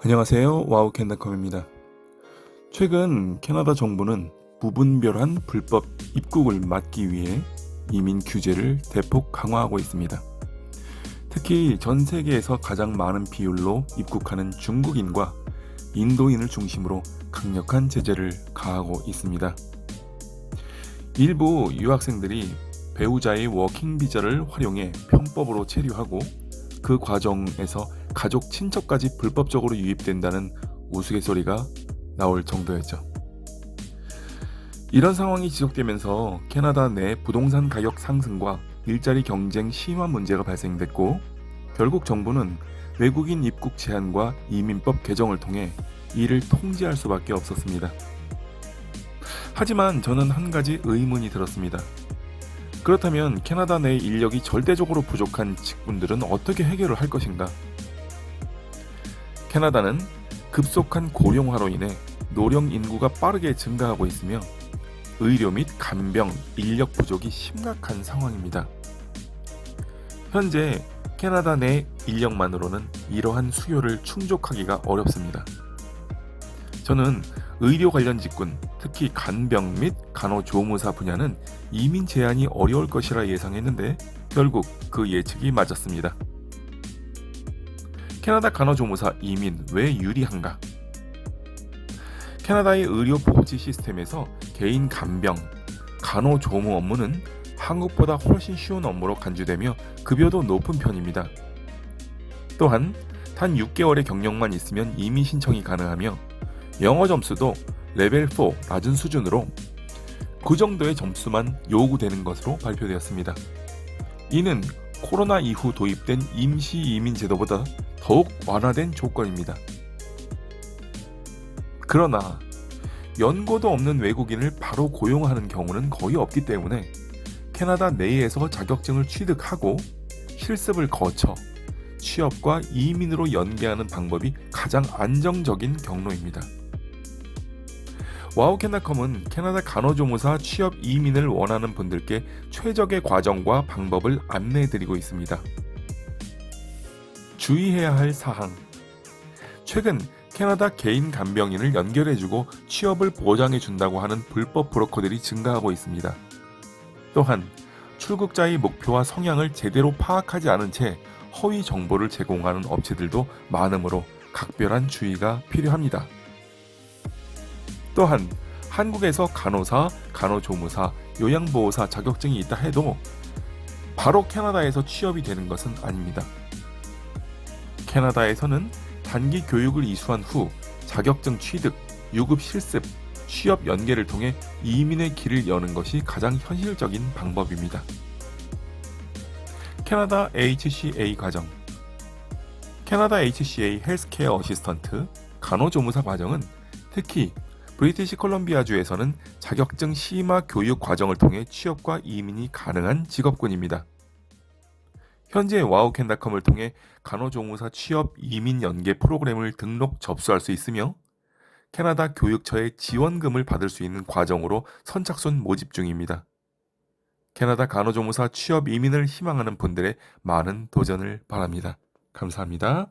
안녕하세요. 와우 캔다컴입니다. 최근 캐나다 정부는 무분별한 불법 입국을 막기 위해 이민 규제를 대폭 강화하고 있습니다. 특히 전 세계에서 가장 많은 비율로 입국하는 중국인과 인도인을 중심으로 강력한 제재를 가하고 있습니다. 일부 유학생들이 배우자의 워킹 비자를 활용해 편법으로 체류하고 그 과정에서 가족 친척까지 불법적으로 유입된다는 우스갯소리가 나올 정도였죠. 이런 상황이 지속되면서 캐나다 내 부동산 가격 상승과 일자리 경쟁 심화 문제가 발생됐고 결국 정부는 외국인 입국 제한과 이민법 개정을 통해 이를 통제할 수밖에 없었습니다. 하지만 저는 한 가지 의문이 들었습니다. 그렇다면 캐나다 내 인력이 절대적으로 부족한 직군들은 어떻게 해결을 할 것인가? 캐나다는 급속한 고령화로 인해 노령 인구가 빠르게 증가하고 있으며 의료 및 간병 인력 부족이 심각한 상황입니다. 현재 캐나다 내 인력만으로는 이러한 수요를 충족하기가 어렵습니다. 저는 의료 관련 직군, 특히 간병 및 간호조무사 분야는 이민 제한이 어려울 것이라 예상했는데 결국 그 예측이 맞았습니다. 캐나다 간호조무사 이민 왜 유리한가? 캐나다의 의료 복지 시스템에서 개인 간병, 간호조무 업무는 한국보다 훨씬 쉬운 업무로 간주되며 급여도 높은 편입니다. 또한 단 6개월의 경력만 있으면 이민 신청이 가능하며 영어 점수도 레벨 4 낮은 수준으로 그 정도의 점수만 요구되는 것으로 발표되었습니다. 이는 코로나 이후 도입된 임시 이민 제도보다 더욱 완화된 조건입니다. 그러나 연고도 없는 외국인을 바로 고용하는 경우는 거의 없기 때문에 캐나다 내에서 자격증을 취득하고 실습을 거쳐 취업과 이민으로 연계하는 방법이 가장 안정적인 경로입니다. 와우 캐나컴은 캐나다 간호조무사 취업 이민을 원하는 분들께 최적의 과정과 방법을 안내해드리고 있습니다. 주의해야 할 사항. 최근 캐나다 개인 간병인을 연결해주고 취업을 보장해준다고 하는 불법 브로커들이 증가하고 있습니다. 또한 출국자의 목표와 성향을 제대로 파악하지 않은 채 허위 정보를 제공하는 업체들도 많으므로 각별한 주의가 필요합니다. 또한 한국에서 간호사, 간호조무사, 요양보호사 자격증이 있다 해도 바로 캐나다에서 취업이 되는 것은 아닙니다. 캐나다에서는 단기 교육을 이수한 후 자격증 취득, 유급 실습, 취업 연계를 통해 이민의 길을 여는 것이 가장 현실적인 방법입니다. 캐나다 HCA 과정 캐나다 HCA 헬스케어 어시스턴트 간호조무사 과정은 특히 브리티시 콜롬비아주에서는 자격증 심화 교육 과정을 통해 취업과 이민이 가능한 직업군입니다. 현재 와우캔닷컴을 통해 간호조무사 취업 이민 연계 프로그램을 등록 접수할 수 있으며 캐나다 교육처의 지원금을 받을 수 있는 과정으로 선착순 모집 중입니다. 캐나다 간호조무사 취업 이민을 희망하는 분들의 많은 도전을 바랍니다. 감사합니다.